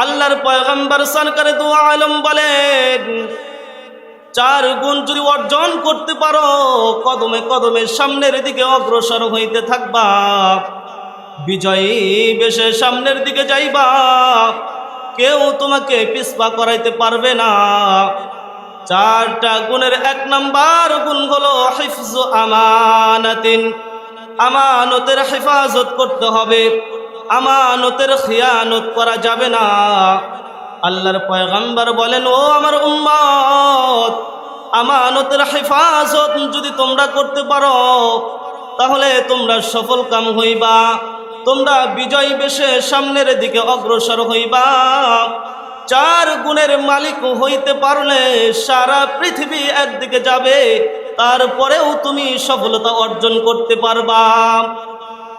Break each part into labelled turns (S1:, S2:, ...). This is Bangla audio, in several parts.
S1: আল্লাহর পয়গম্বর সরকারে দু আলম বলেন, চার গুণ যদি অর্জন করতে পারো, কদমে কদমে সামনের দিকে অগ্রসর হইতে থাকবা। বিজয়ী বেশে সামনের দিকে যাইবা। কেউ তোমাকে পিসপা করাইতে পারবে না। চারটা গুণের এক নাম্বার গুণ হলো হিফজ আমানাতিন। আমানতের হেফাজত করতে হবে। আমানতের খিয়ানত করা যাবে না। আল্লাহর পয়গম্বর বলেন, ও আমার উম্মত, আমানতের হেফাজত যদি তোমরা করতে পারো, তাহলে তোমরা সফল কাম হইবা, তোমরা বিজয় বেশে সামনের দিকে অগ্রসর হইবা। চার গুণের মালিক হইতে পারলে সারা পৃথিবী একদিকে যাবে, তারপরেও তুমি সফলতা অর্জন করতে পারবা।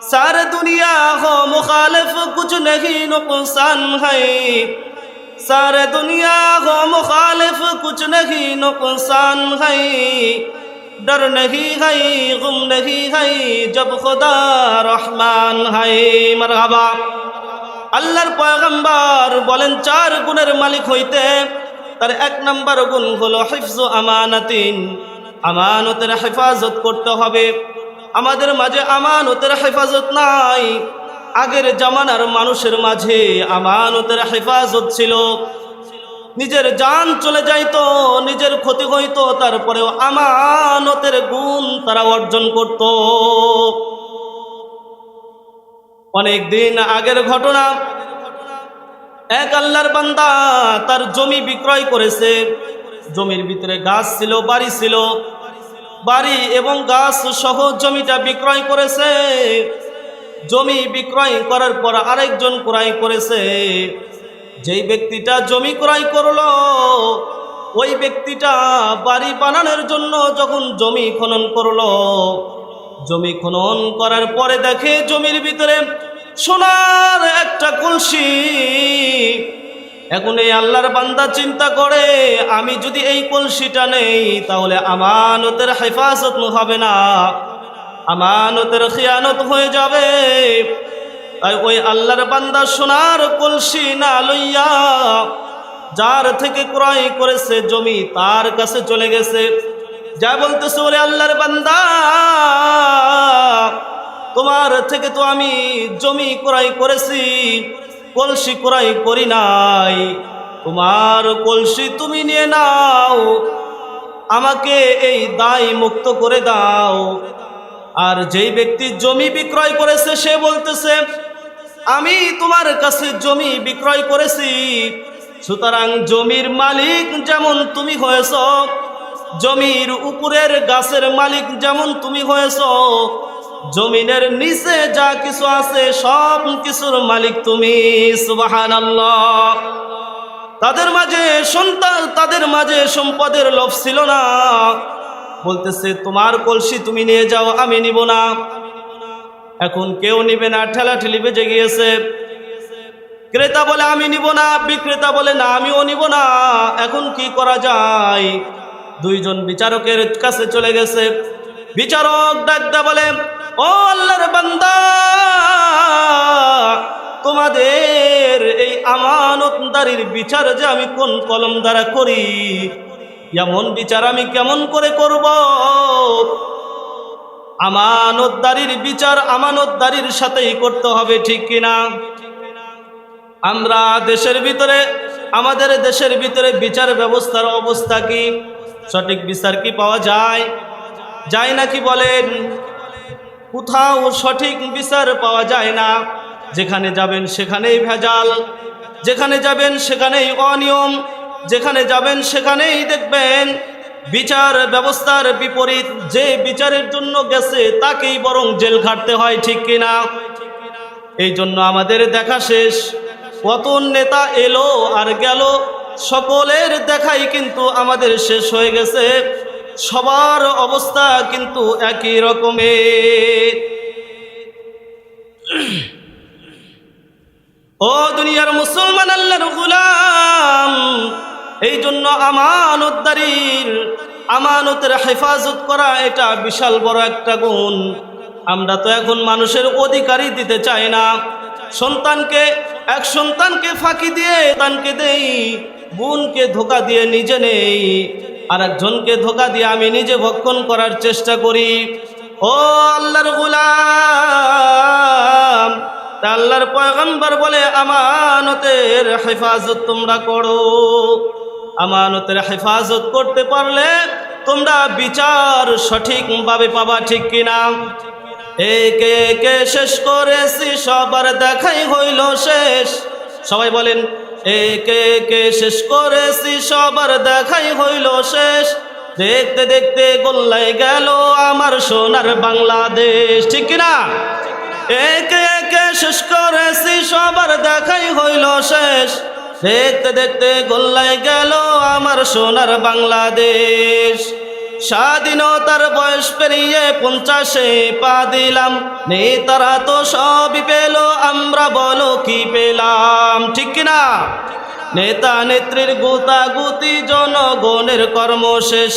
S1: سار دنیا ہو مخالف کچھ نہیں نقصان ہے سارے دنیا ہو مخالف کچھ نہیں نقصان ہے ڈر نہیں ہے غم نہیں ہے جب خدا رحمان ہے مرحبا আল্লাহর পয়গম্বর বলেন চার গুণের মালিক হইতে তার এক নম্বর গুণ হলো হিফজ আমানাতিন আমানতের হেফাজত করতে হবে আমাদের মাঝে আমানতের হেফাজত নাই। আগের জামানার মানুষের মাঝে আমানতের হেফাজত ছিল। নিজের জান চলে যাইত, নিজের ক্ষতি হইতো, তারপরেও আমানতের গুণ তারা অর্জন করত। অনেক দিন আগের ঘটনা, এক আল্লাহর বান্দা তার জমি বিক্রয় করেছে। জমির ভিতরে গাছ ছিল, বাড়ি ছিল বাড়ি এবং গাছ সহ জমিটা বিক্রয় করেছে। জমি বিক্রয় করার পর আরেকজন ক্রয় করেছে। যেই ব্যক্তিটা জমি ক্রয় করল, ওই ব্যক্তিটা বাড়ি বানানোর জন্য যখন জমি খনন করল, জমি খনন করার পরে দেখে জমির ভিতরে সোনার একটা কলসি এখন এই আল্লাহর বান্দা চিন্তা করে, আমি যদি এই কলসিটা নেই, তাহলে আমানতের হেফাজত হবে না। আমানতের খিয়ানত হয়ে যাবে। তাই ওই আল্লাহর বান্দা সোনার কলসি না লইয়া, যার থেকে ক্রয় করেছে জমি, তার কাছে চলে গেছে। যা বলতেছে ওরে আল্লাহর বান্দা, তোমার থেকে তো আমি জমি ক্রয় করেছি। কলসি ক্রয় করি নাই। তোমার কলসি তুমি নিয়ে নাও, আমাকে এই দায় মুক্ত করে দাও। আর যেই ব্যক্তি জমি বিক্রয় করেছে, সে বলতেছে, আমি তোমার কাছে জমি বিক্রয় করেছি। সুতরাং জমির মালিক যেমন তুমি হয়েছ, জমির উপরের গাছের মালিক যেমন তুমি হয়েছ জমিনের নিচে যা কিছু আছে, সব কিছুর মালিক তুমি সুবাহান তাদের মাঝে সন্তান, তাদের মাঝে সম্পদের লোভ ছিল না। বলতেছে, তোমার কলসি তুমি নিয়ে যাও, আমি নিব না। এখন কেউ নিবে না ঠেলা ঠেলি বেজে গিয়েছে। ক্রেতা বলে, আমি নিব না। বিক্রেতা বলে, না, আমিও নিব না। এখন কি করা যায়? দুইজন বিচারকের কাছে চলে গেছে। বিচারক ডাকদা বলে ও আল্লাহর বান্দা, তোমাদের এই আমানতদারির বিচার যে আমি কোন কলম দ্বারা করি, এমন বিচার আমি কেমন করে করব? আমানতদারির বিচার আমানতদারির সাথেই করতে হবে, ঠিক কিনা আমরা দেশের ভিতরে, আমাদের দেশের ভিতরে বিচার ব্যবস্থার অবস্থা কি? সঠিক বিচার কি পাওয়া যায়? যায় নাকি বলেন? কোথাও সঠিক বিচার পাওয়া যায় না। যেখানে যাবেন সেখানেই ভেজাল। যেখানে যাবেন সেখানেই অনিয়ম। যেখানে যাবেন সেখানেই দেখবেন বিচার ব্যবস্থার বিপরীত। যে বিচারের জন্য গেছে তাকেই বরং জেল খাটতে হয়, ঠিক কিনা? এই জন্য আমাদের দেখা শেষ। কত নেতা এলো আর গেল। সকলের দেখাই কিন্তু আমাদের শেষ হয়ে গেছে। সবার অবস্থা কিন্তু একই রকমের। ও দুনিয়ার মুসলমান আল্লাহর গুলাম, এই জন্য আমানতদারির, আমানতের হেফাজত করা এটা বিশাল বড় একটা গুণ। আমরা তো এখন মানুষের অধিকারই দিতে চাই না। সন্তানকে, এক সন্তানকে ফাঁকি দিয়ে তানকে দেই, বোনকে ধোকা দিয়ে নিজে নেই। আর একজনকে ধোকা দিয়ে আমি নিজে ভক্ষণ করার চেষ্টা করি। ও আল্লাহর গুলাম আল্লাহর পয়গম্বর বলে, আমানতের হেফাজত তোমরা করো। আমানতের হেফাজত করতে পারলে তোমরা বিচার সঠিকভাবে পাবা, ঠিক কিনা? একে একে শেষ করেছি, সবার দেখাই হইল শেষ। সবাই বলেন একে একে শেষ করেছি, সবার দেখাই হইল শেষ। দেখতে দেখতে গোল্লাই গেল আমার সোনার বাংলাদেশ, ঠিক কিনা? একে একে শেষ করেছি, সবার দেখাই হইল শেষ। দেখতে দেখতে গোল্লাই গেল আমার সোনার বাংলাদেশ। স্বাধীনতার বয়স পেরিয়ে পঞ্চাশে পা দিলাম। নেতারা তো সবই পেল, আমরা বলো কি পেলাম? ঠিক না? নেতা নেত্রীর গুতাগুতি জনগণের কর্ম শেষ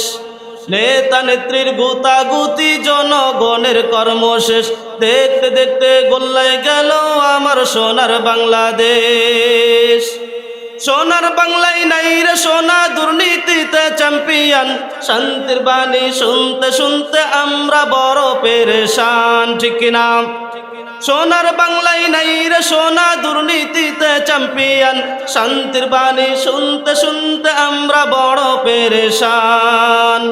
S1: নেতা নেত্রীর গুতাগুতি জনগণের কর্ম শেষ দেখতে দেখতে গোল্লায় গেল আমার সোনার বাংলাদেশ। সোনার বাংলায় নাই রে সোনা, দুর্নীতিতে চ্যাম্পিয়ন শান্তির বাণী শুনতে শুনতে আমরা বড় পেরেশান, ঠিক কিনা? সোনার বাংলায় নাই রে সোনা, দুর্নীতিতে চ্যাম্পিয়ন শান্তির বাণী শুনতে শুনতে আমরা বড় পেরেশান।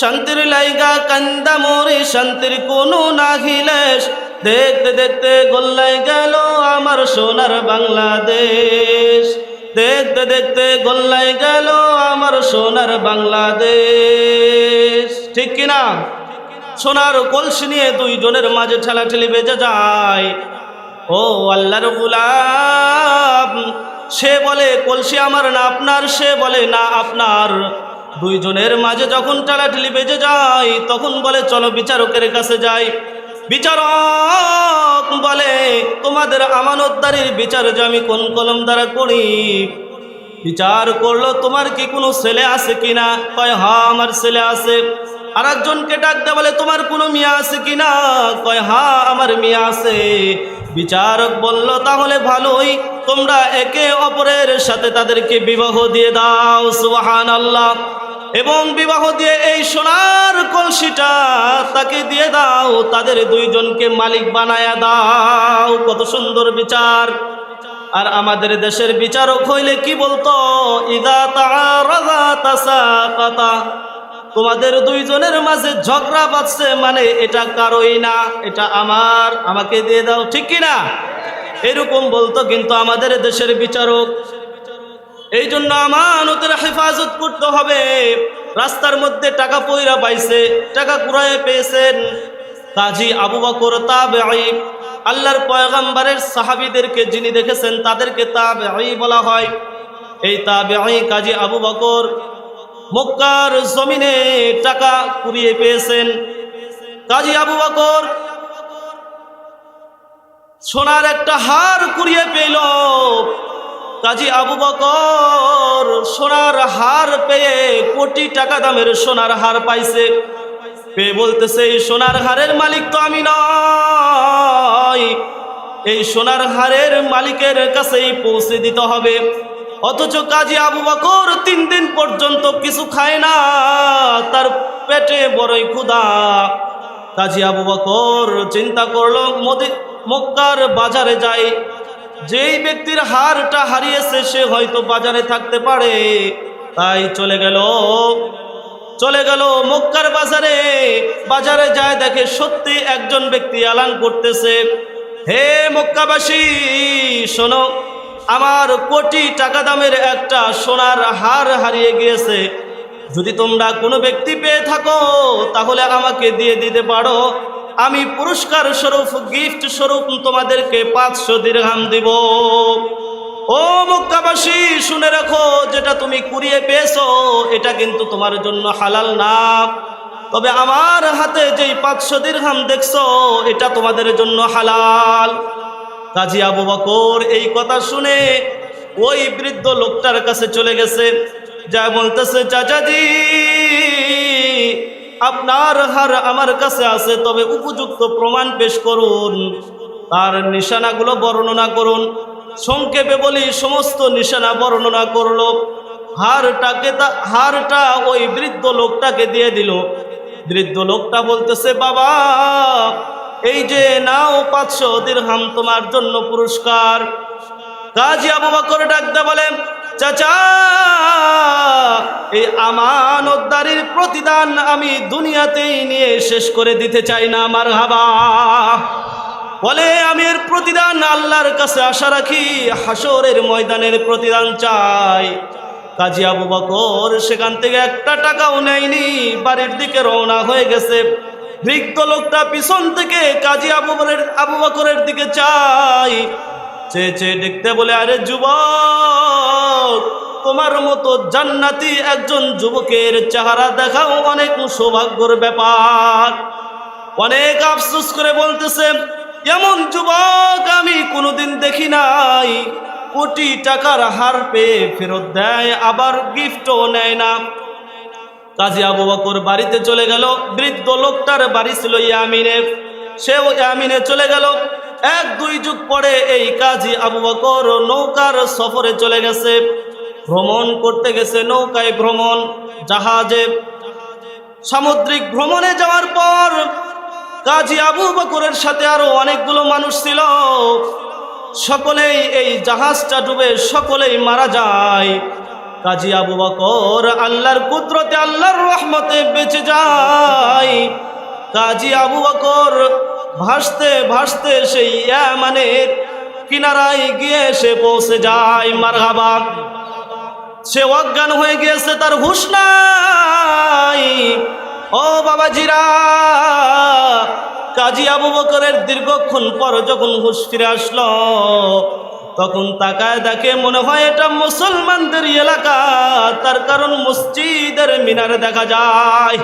S1: শান্তির লাইগা কান্দা মরি, শান্তির কোনো নাহিলেশ দেখতে দেখতে গোল্লাই গেল আমার সোনার বাংলাদেশ। দেখতে দেখতে গোল্লাই গেল আমার সোনার বাংলাদেশ। ঠিক কিনা? সোনার কলসি নিয়ে দুইজনের মাঝে ঠেলাঠেলি বেজে যায়। ও আল্লাহর গুলাম, সে বলে, কলসি আমার না আপনার? সে বলে, না আপনার। দুইজনের মাঝে যখন ঠেলাঠেলি বেজে যায়, তখন বলে, চলো বিচারকের কাছে যাই। বিচারক বলে, তোমাদের আমানতদারির বিচার যে আমি কোন কলম দ্বারা করি? বিচার করল, তোমার কি কোনো ছেলে আছে কিনা? কয় হা আমার ছেলে আছে। আর একজনকে ডাক দে বলে, তোমার কোনো মিয়া আছে কিনা? কয় হা আমার মিয়া আছে। বিচারক বলল, তাহলে ভালোই, তোমরা একে অপরের সাথে তাদেরকে বিবাহ দিয়ে দাও সুবাহান আল্লাহ এবং বিবাহ দিয়ে এই সোনার কলসিটা তাকে দিয়ে দাও, তাদের দুইজনকে মালিক বানায়া দাও। কত সুন্দর বিচার। আর আমাদের দেশের বিচারক হইলে কি বলতো? ইদা তাসাকাতা। তোমাদের দুইজনের মাঝে ঝগড়া বাঁচছে মানে এটা কারোই না, এটা আমার। আমাকে দিয়ে দাও, ঠিক কি না এরকম বলতো কিন্তু আমাদের দেশের বিচারক। এই জন্য আমানতের হেফাজত করতে হবে। রাস্তার মধ্যে টাকা পয়রা পাইছে, টাকা কুড়ায় পেয়েছেন। কাজী আবু বকর তাবেঈ, আল্লাহর পয়গম্বরের সাহাবিদেরকে যিনি দেখেছেন, তাদেরকে তাবেঈ বলা হয়। এই তাবেঈ কাজী আবু বকর মক্কার জমিনে টাকা কুড়িয়ে পেয়েছেন। কাজী আবু বকর সোনার একটা হার কুড়িয়ে পেল কাজী আবু বকর সোনার হার পেয়ে কোটি টাকা দামের সোনার হার পাইছে। পেয়ে বলতেছে, এই সোনার হারের মালিক তো আমি নয়। এই সোনার হারের মালিকের কাছেই পৌঁছে দিতে হবে। অথচ কাজী আবু বকর তিন দিন পর্যন্ত কিছু খায় না। তার পেটে বড়ই ক্ষুধা। কাজী আবু বকর চিন্তা করল, মোদি মক্কার বাজারে যায় যেই ব্যক্তির হারটা হারিয়েছে, সে হয়তো বাজারে থাকতে পারে। তাই চলে গেল চলে গেল মক্কার বাজারে। বাজারে যায়, দেখে সত্যি একজন ব্যক্তি আলান করতেছে। হে মক্কাবাসী, শোনো, আমার কোটি টাকা দামের একটা সোনার হার হারিয়ে গিয়েছে। যদি তোমরা কোনো ব্যক্তি পেয়ে থাকো, তাহলে আমাকে দিয়ে দিতে পারো। আমি পুরস্কার স্বরূপ গিফট স্বরূপ তোমাদেরকে পাঁচশো দিরহাম দিব। ও মক্কাবাসী শুনে রাখো, যেটা তুমি কুড়িয়ে পেয়েছ, এটা কিন্তু তোমার জন্য হালাল না। তবে আমার হাতে যেই পাঁচশো দিরহাম দেখছ, এটা তোমাদের জন্য হালাল। কাজী আবু বকর এই কথা শুনে ওই বৃদ্ধ লোকটার কাছে চলে গেছে। যা বলতেছে, চাচাজি আপনার হার আমার কাছে আছে, তবে উপযুক্ত প্রমাণ পেশ করুন। তার নিশানাগুলো বর্ণনা করুন। সংক্ষেপে বলি, সমস্ত নিশানা বর্ণনা করল। হারটাকে তা- হারটা ওই বৃদ্ধ লোকটাকে দিয়ে দিল। বৃদ্ধ লোকটা বলতেছে, বাবা, এই যে নাও পাঁচশো দিরহাম তোমার জন্য পুরস্কার। কাজী আবু বকর ডাকতে বলে চাচা, এই আমানতদারির প্রতিদান আমি দুনিয়াতেই নিয়ে শেষ করে দিতে চাই না আমার হাবা বলে, আমি এর প্রতিদান আল্লাহর কাছে আশা রাখি হাসরের ময়দানের প্রতিদান চাই। কাজী আবু বকর সেখান থেকে একটা টাকাও নেয়নি, বাড়ির দিকে রওনা হয়ে গেছে। বৃদ্ধ লোকটা পিছন থেকে কাজী আবু আবু বকরের দিকে চাই চেয়ে চেয়ে দেখতে বলে, আরে যুবক, তোমার মতো জান্নাতি একজন যুবকের চেহারা দেখাও অনেক সৌভাগ্যর ব্যাপার। অনেক আফসোস করে বলতেছে, এমন যুবক আমি কোনোদিন দেখি নাই। কোটি টাকার হার পেয়ে ফেরত দেয়, আবার গিফটও নেয় না। কাজী আবু বকর বাড়িতে চলে গেল, বৃদ্ধ লোকটার বাড়ি ছিল ইয়ামিনে। সেও ইয়ামিনে চলে গেল। এক, দুই যুগ পরে এই কাজী আবু বকর নৌকার সফরে চলে গেছে। ভ্রমণ করতে গেছে নৌকায় ভ্রমণ, জাহাজে। সামুদ্রিক ভ্রমণে যাওয়ার পর কাজী আবু বকরের সাথে আরও অনেকগুলো মানুষ ছিল। সকলেই এই জাহাজটা ডুবে সকলেই মারা যায়। কাজী আবু বকর আল্লাহর কুদরতে, আল্লাহর রহমতে বেঁচে যায়। কাজী আবু বকর ভাসতে ভাসতে সেই ইয়ামানের কিনারায় গিয়ে সে পৌঁছে যায় মারহাবা। সে অজ্ঞান হয়ে গিয়েছে, তার হুশ নাই। ও বাবাজিরা, কাজী আবু বকরের দীর্ঘক্ষণ পর যখন হুশ ফিরে আসলো, তখন তাকায় দেখে মনে হয় এটা মুসলমানদের এলাকা, তার কারণ মসজিদের মিনারে দেখা যায়।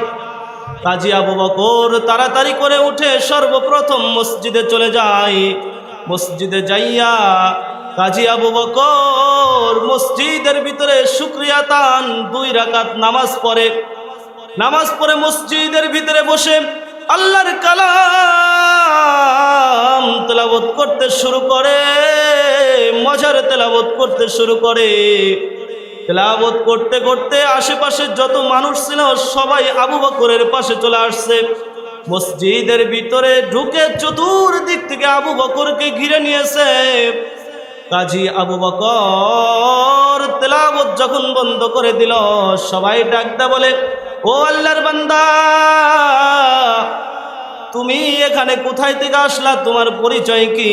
S1: কাজী আবু বকর তাড়াতাড়ি করে উঠে সর্বপ্রথম মসজিদে চলে যায়। মসজিদে যাইয়া কাজী আবু বকর মসজিদের ভিতরে শুক্রিয়া তান দুই রাকাত নামাজ পড়ে। নামাজ পড়ে মসজিদের ভিতরে বসে আল্লাহর কালাম তেলাবত করতে শুরু করে, মজার তেলাবত করতে শুরু করে। তেলাবত করতে করতে আশেপাশে যত মানুষ ছিল, সবাই আবু বকরের পাশে চলে আসছে। মসজিদের ভিতরে ঢুকে চতুর্দিক থেকে আবু বকরকে ঘিরে নিয়েছে। কাজী আবু বকর তেলাবত যখন বন্ধ করে দিল, সবাই ডাকদা বলে, ও আল্লাহর বান্দা, তুমি এখানে কোথায় থেকে আসলা? তোমার পরিচয় কি?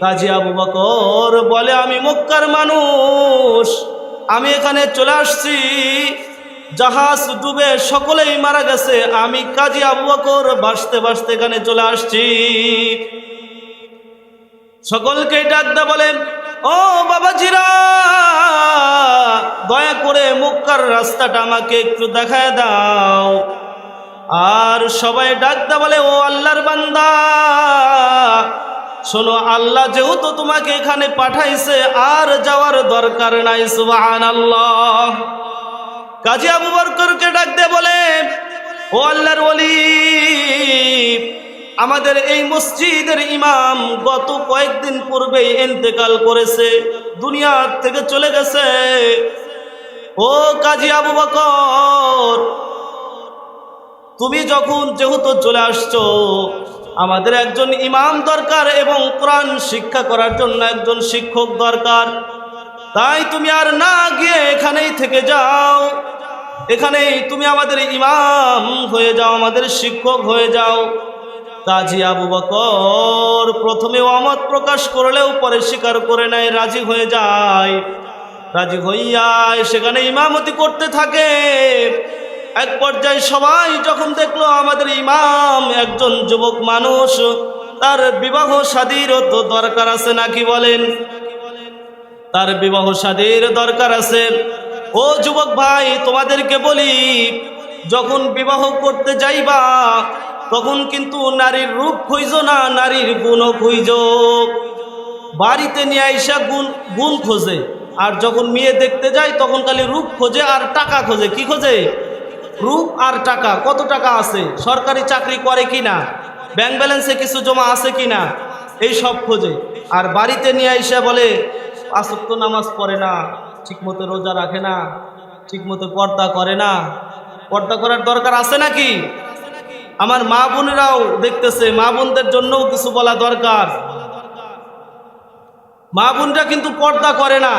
S1: কাজী আবু বকর বলে, আমি মক্কার মানুষ। আমি এখানে চলে আসছি। জাহাজ ডুবে সকলেই মারা গেছে। আমি কাজী আবু বকর বাসতে বাসতে এখানে চলে আসছি। সকলকে ডাকদা বলেন, ও বাবাজিরা, দয়া করে মক্কার রাস্তাটা আমাকে একটু দেখায় দাও। আর সবাই ডাকদা বলে, ও আল্লাহর বান্দা শোনো, আল্লাহ যেহেতু তোমাকে এখানে পাঠাইছে, আর যাওয়ার দরকার নাই সুবাহান আল্লাহ কাজী আবু বরকরকে ডাক দে বলে, ও আল্লাহর ওলি, আমাদের এই মসজিদের ইমাম গত কয়েকদিন পূর্বেই ইন্তেকাল করেছে, দুনিয়া থেকে চলে গেছে। ও কাজী আবু বকর তুমি যখন যেহেতু চলে আসছো, আমাদের একজন ইমাম দরকার এবং কোরআন শিক্ষা করার জন্য একজন শিক্ষক দরকার। তাই তুমি আর না গিয়ে এখানেই থেকে যাও। এখানেই তুমি আমাদের ইমাম হয়ে যাও, আমাদের শিক্ষক হয়ে যাও। কাজী আবু বকর প্রথমে অমত প্রকাশ করলেও পরে স্বীকার করে নেয়, রাজি হয়ে যায়। রাজি হইয়া সেখানে ইমামতি করতে থাকে। এক পর্যায়ে সবাই যখন দেখল আমাদের ইমাম একজন যুবক মানুষ, তার বিবাহ শাদীর তো দরকার আছে নাকি বলেন? তার বিবাহ শাদীর দরকার আছে। ও যুবক ভাই, তোমাদেরকে বলি, যখন বিবাহ করতে যাইবা, তখন কিন্তু নারীর রূপ খুঁজ না, নারীর গুণও খুঁজ। বাড়িতে নিয়ে আইসা গুণ গুণ খোঁজে। আর যখন মেয়ে দেখতে যায়, তখন খালি রূপ খোঁজে আর টাকা খোঁজে। কি খোঁজে? রূপ আর টাকা, কত টাকা আছে? সরকারি চাকরি করে কি না ব্যাংক ব্যালেন্সে কিছু জমা আছে কি না এই সব খোঁজে। আর বাড়িতে নিয়ে এসে বলে আসক্ত নামাজ পড়ে না, ঠিকমতো রোজা রাখে না, ঠিকমতো পর্দা করে না। পর্দা করার দরকার আছে নাকি? আমার মা বোনেরাও দেখতেছে, মা বোনদের জন্যও কিছু বলা দরকার। মা বোনরা কিন্তু পর্দা করে না,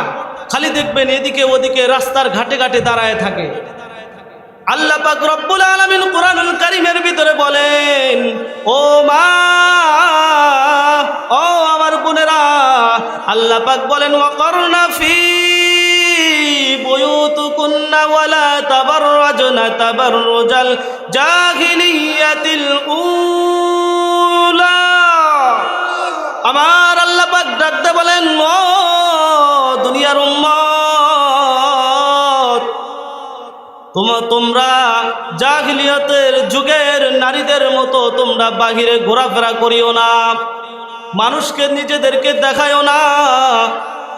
S1: খালি দেখবেন এদিকে ওদিকে রাস্তার ঘাটে ঘাটে দাঁড়ায় থাকে। আল্লাহ পাক রব্বুল আলামিন কোরআনুল কারীমের ভিতরে বলেন, ও মা, ও আমার বোনেরা, আল্লাহ পাক বলেন, ওয়াকরনা ফি আমার আল্লাহ বলেন, ও দুনিয়ার উম্মত তোমরা জাহিলিয়তের যুগের নারীদের মতো তোমরা বাহিরে ঘোরাফেরা করিও না। মানুষকে নিজেদেরকে দেখায়ও না।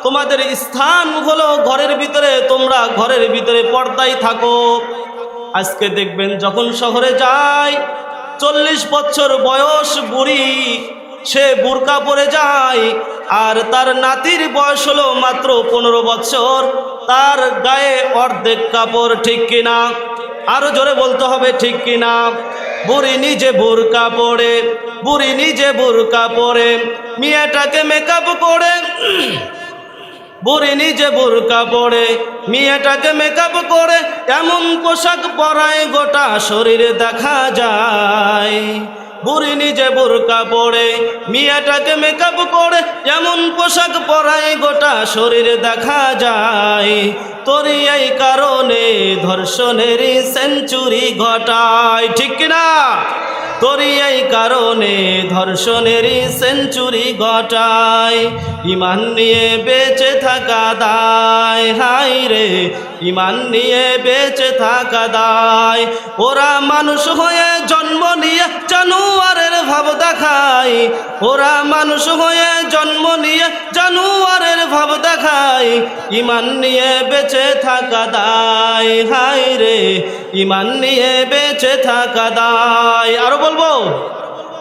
S1: তোমাদের স্থান হলো ঘরের ভিতরে, তোমরা ঘরের ভিতরে পর্দায় থাকো। আজকে দেখবেন যখন শহরে যায়, চল্লিশ বছর বয়স বুড়ি, সে বুরকা পরে যায়, আর তার নাতির বয়স হলো মাত্র পনেরো বছর। তার গায়ে অর্ধেক কাপড় ঠিক কিনা? আরও জোরে বলতে হবে, ঠিক কিনা? বুড়ি নিজে বুরকা পরে বুড়ি নিজে বুরকা পরে মেয়েটাকে মেকআপ করে। বুড়ি নিজে বুরকা পরে মেয়েটাকে মেকআপ করে। এমন পোশাক পরায় গোটা শরীরে দেখা যায়। বুড়ি নিজে বোরকা পরে মিয়াটাকে মেকআপ করে এমন পোশাক পরায়, গোটা শরীরে দেখা যায়। তোরই এই কারণে ধর্ষণেরই সেঞ্চুরি ঘটায়, ঠিক কিনা? তোরই এই কারণে ধর্ষণের সেঞ্চুরি ঘটায়। ইমান নিয়ে বেঁচে থাকা দায়। হাই রে, ইমান নিয়ে বেঁচে থাকা দায়। ওরা মানুষ হয়ে জন্ম নিয়ে জানুয়ারের ভাব দেখায়। ওরা মানুষ হয়ে জন্ম নিয়ে জানুয়ারের ভাব দেখায়। ইমান নিয়ে বেঁচে থাকা দায়। হাই রে, ইমান নিয়ে বেঁচে থাকা দায়। আরও বলব?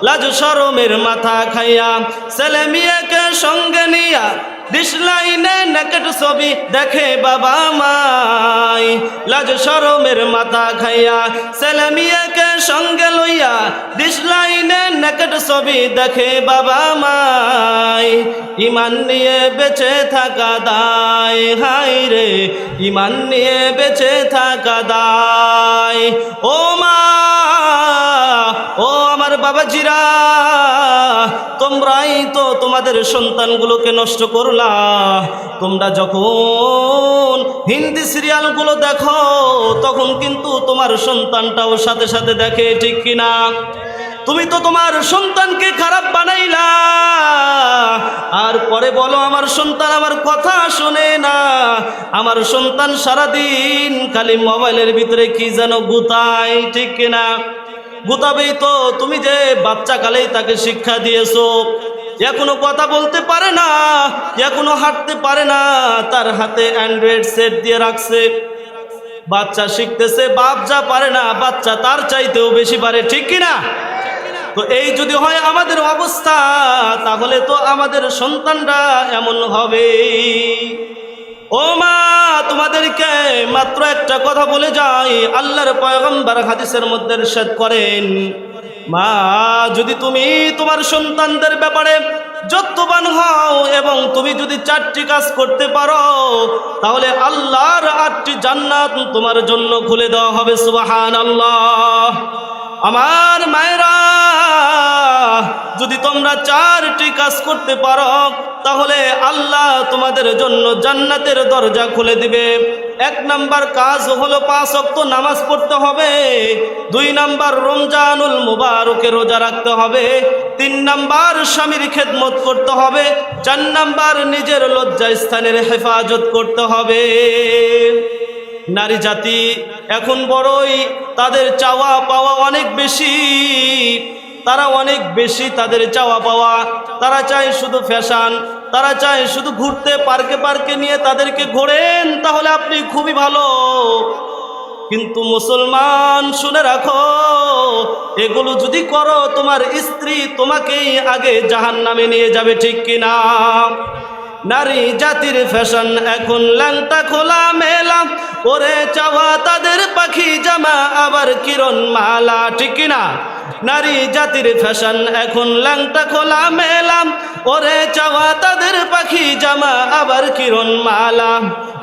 S1: লাজ সরমের মাথা খাইয়া ছেলে মেয়েকে সঙ্গে নিয়া ডিসলাইনে নেকেট ছবি দেখে বাবা মাই। লাজ সরমের মাথা খাইয়া ছেলে মেয়েকে সঙ্গে লইয়া ডিসলাইনে নেকেট ছবি দেখে বাবা মাই। ইমান নিয়ে বেঁচে থাকা দায় হাই রে, ইমান নিয়ে বেঁচে থাকা দায়। ও মা ও আমার বাবাজিরা, তোমরাই তো তোমাদের সন্তানগুলোকে নষ্ট করলা। তোমরা যখন হিন্দি সিরিয়ালগুলো দেখো, তখন কিন্তু তোমার সন্তানটাও সাথে সাথে দেখে, ঠিক কিনা তুমি তো তোমার সন্তানকে খারাপ বানাইলা। আর পরে বলো, আমার সন্তান আমার কথা শোনে না। আমার সন্তান সারাদিন খালি মোবাইলের ভিতরে কি যেন গুতায়, ঠিক কিনা গুতাবেই তো তুমি যে বাচ্চা কালেই তাকে শিক্ষা দিয়েছ এখনও কথা বলতে পারে না এখনও হাঁটতে পারে না, তার হাতে অ্যান্ড্রয়েড সেট দিয়ে রাখছে। বাচ্চা শিখতেছে, বাপ যা পারে না, বাচ্চা তার চাইতেও বেশি পারে, ঠিক কিনা তো এই যদি হয় আমাদের অবস্থা, তাহলে তো আমাদের সন্তানরা এমন হবে ও মা, তোমাদেরকে মাত্র একটা কথা বলে যাই। আল্লাহর পয়গম্বর হাদিসের মধ্যে নিষেধ করেন, মা, যদি তুমি তোমার সন্তানদের ব্যাপারে যত্নবান হও এবং তুমি যদি চারটি কাজ করতে পারো, তাহলে আল্লাহর আটটি জান্নাত তোমার জন্য খুলে দেওয়া হবে সুবাহান আল্লাহ আমার মায়েরা, যদি তোমরা চারটি কাজ করতে পারো তাহলে আল্লাহ তোমাদের জন্য জান্নাতের দরজা খুলে দিবে। এক নাম্বার কাজ হলো পাঁচ অক্ত নামাজ পড়তে হবে। দুই নাম্বার রমজানুল মুবারকে রোজা রাখতে হবে। তিন নাম্বার স্বামীর খেদমত করতে হবে। চার নাম্বার নিজের লজ্জা স্থানের হেফাজত করতে হবে। নারী জাতি, এখন বড়ই তাদের চাওয়া পাওয়া অনেক বেশি। তারা অনেক বেশি তাদের চাওয়া পাওয়া। তারা চায় শুধু ফ্যাশন তারা চায় শুধু ঘুরতে পার্কে পার্কে নিয়ে তাদেরকে ঘোরেন, তাহলে আপনি খুবই ভালো। কিন্তু মুসলমান, শুনে রাখো, এগুলো যদি করো, তোমার স্ত্রী তোমাকেই আগে জাহান নামে নিয়ে যাবে, ঠিক কিনা? নারী জাতির ফ্যাশন এখন ল্যাংটা, খোলা, মেলা। ওরে চাওয়া তাদের পাখি জামা, আবার কিরণ মালা ঠিক কিনা? নারী জাতির ফ্যাশন, এখন ল্যাংটা খোলা মেলাম ওরে চাওয়া তাদের পাখি জামা, আবার কিরণ মালা।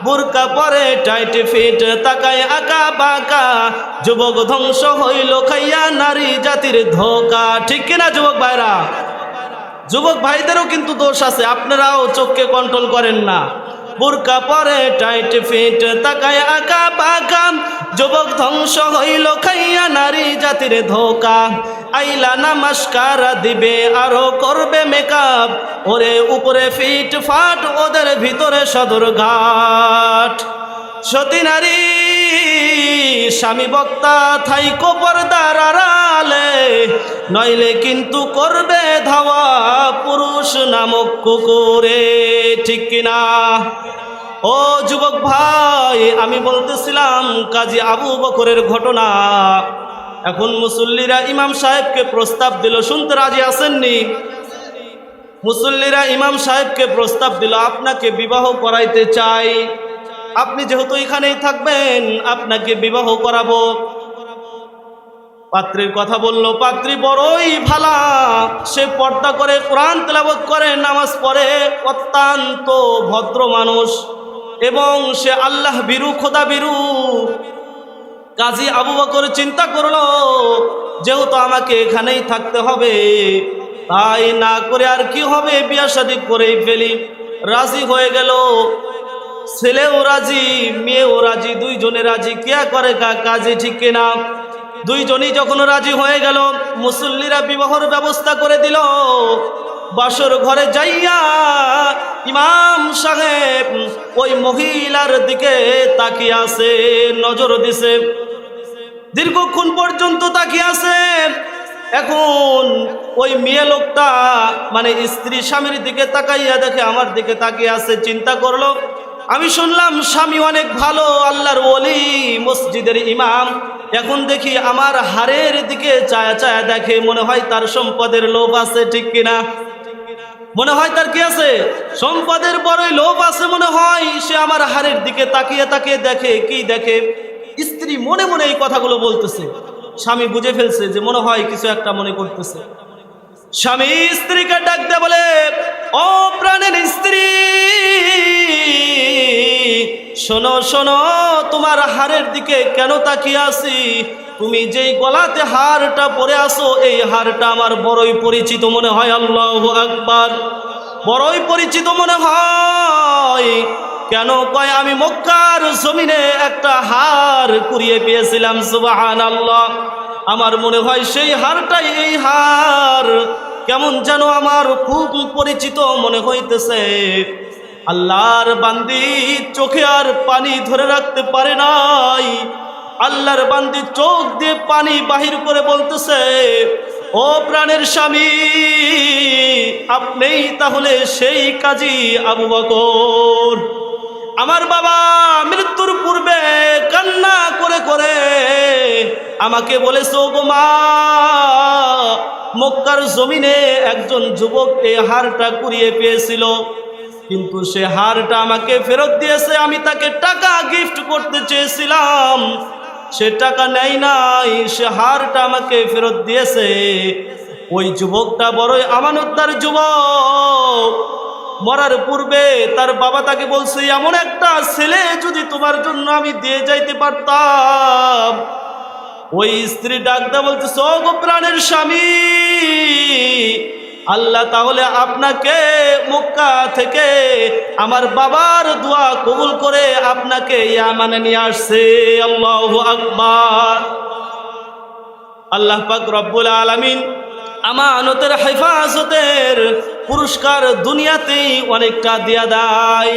S1: বুরকা পরে টাইট ফিট, তাকায় আঁকা বাঁকা। যুবক ধ্বংস হইল, খাইয়া নারী জাতির ধোকা। ঠিক কিনা, যুবক ভাইরা? যুবক ভাইদেরও কিন্তু দোষ আছে, আপনারাও চোখকে কন্ট্রোল করেন না। বুরকা পরে টাইট ফিট, তাকায় আঁকা পাকা যুবক ধ্বংস হইল, খাইয়া নারী জাতির ধোকা। আইলা নমস্কার দিবে, আরও করবে মেকআপ। ওরে উপরে ফিট, ফাট, ওদের ভিতরে সদর ঘাট। সতী নারী, স্বামী বক্তা থাইকো পর্দার আড়ালে, নইলে কিন্তু করবে ধাওয়া পুরুষ নামক কুকুরে, ঠিক কিনা? ও যুবক ভাই, আমি বলতেছিলাম কাজী আবু বকরের ঘটনা। এখন মুসল্লিরা ইমাম সাহেবকে প্রস্তাব দিল, শুনতে রাজি আসেননি মুসল্লিরা ইমাম সাহেবকে প্রস্তাব দিল, আপনাকে বিবাহ করাইতে চাই। আপনি যেহেতু এখানেই থাকবেন, আপনাকে বিবাহ করাবো। পাত্রীর কথা বলল, পাত্রী বড়ই ভালা। সে পর্দা করে কোরআন তেলাবত করে, নামাজ পড়ে, অত্যন্ত ভদ্র মানুষ। এবং সে আল্লাহ বিরু, খোদা বিরু। কাজী আবু বকর চিন্তা করল, যেহেতু আমাকে এখানেই থাকতে হবে, তাই না করে আর কি হবে? বিয়া শাদি করেই ফেলি। রাজি হয়ে গেল। ছেলেও রাজি, মেয়েও রাজি, দুইজনে রাজি কেয়া করে কা কাজে ঠিক কিনা? দুইজনই যখন রাজি হয়ে গেল, মুসল্লিরা বিবাহর ব্যবস্থা করে দিল। বাসর ঘরে যাইয়া ইমাম সাহেব ওই মহিলার দিকে তাকিয়ে আছে, নজর দিছে। দীর্ঘক্ষণ পর্যন্ত তাকিয়ে আছে। এখন ওই মেয়ে লোকটা মানে স্ত্রী স্বামীর দিকে তাকাইয়া দেখে আমার দিকে তাকিয়ে আছে, চিন্তা করল আমি শুনলাম স্বামী অনেক ভালো, আল্লাহর ওলি, মসজিদের ইমাম। এখন দেখি আমার হারের দিকে চায়া চায়া দেখে মনে হয় তার সম্পদের লোভ আছে, ঠিক কিনা? মনে হয় তার কি আছে? সম্পদের বড়ই লোভ আছে মনে হয়। সে আমার হারের দিকে তাকিয়ে তাকিয়ে দেখে, কি দেখে? স্ত্রী মনে মনে এই কথাগুলো বলতেছে। স্বামী বুঝে ফেলছে যে মনে হয় কিছু একটা মনে করতেছে। স্বামী স্ত্রীকে ডাকতে বলে, ও প্রাণের স্ত্রী, শোনো শোনো, তোমার হারের দিকে কেন তাকিয়ে আছি? তুমি যেই গলাতে হারটা পরে আসো এই হারটা আমার বড়ই পরিচিত মনে হয়, আল্লাহ আকবার। বড়ই পরিচিত মনে হয়। কেন কয়, আমি মক্কার জমিনে একটা হার কুড়িয়ে পেয়েছিলাম সুবাহান আল্লাহ আমার মনে হয় সেই হারটাই এই হার। কেমন যেন আমার খুব পরিচিত মনে হইতেছে। আল্লাহর বান্দি চোখে আর পানি ধরে রাখতে পারে নাই। আল্লাহর বান্দি চোখ দিয়ে পানি বাহির করে বলতেছে, ও প্রাণের স্বামী, আপনিই তাহলে সেই কাজী আবু বকর। আমার বাবা মৃত্যুর পূর্বে কান্না করে করে আমাকে বলেছ গো মা, মক্কার জমিনে একজন যুবক এই হারটা কুড়িয়ে পেয়েছিল। কিন্তু সে হারটা আমাকে ফেরত দিয়েছে, আমি তাকে টাকা গিফট করতে চেয়েছিলাম। সে টাকা নেয় নাই, সে হারটা আমাকে ফেরত দিয়েছে। ওই যুবকটা বড়ই আমানতদার যুবক। মরার পূর্বে তার বাবা তাকে বলছে, এমন একটা ছেলে যদি তোমার জন্য আমি দিয়ে যাইতে পারতাম। ওই স্ত্রী ডাকদা বলতেছে, ও গো প্রাণের স্বামী, আল্লাহ তাহলে আপনাকে মক্কা থেকে আমার বাবার দোয়া কবুল করে আপনাকে ইয়ামানে নিয়ে আসছে। আল্লাহ আকবার। আল্লাহ পাক রব্বুল আলামিন আমানতের হেফাজতের পুরস্কার দুনিয়াতেই অনেকটা দিয়া দেয়।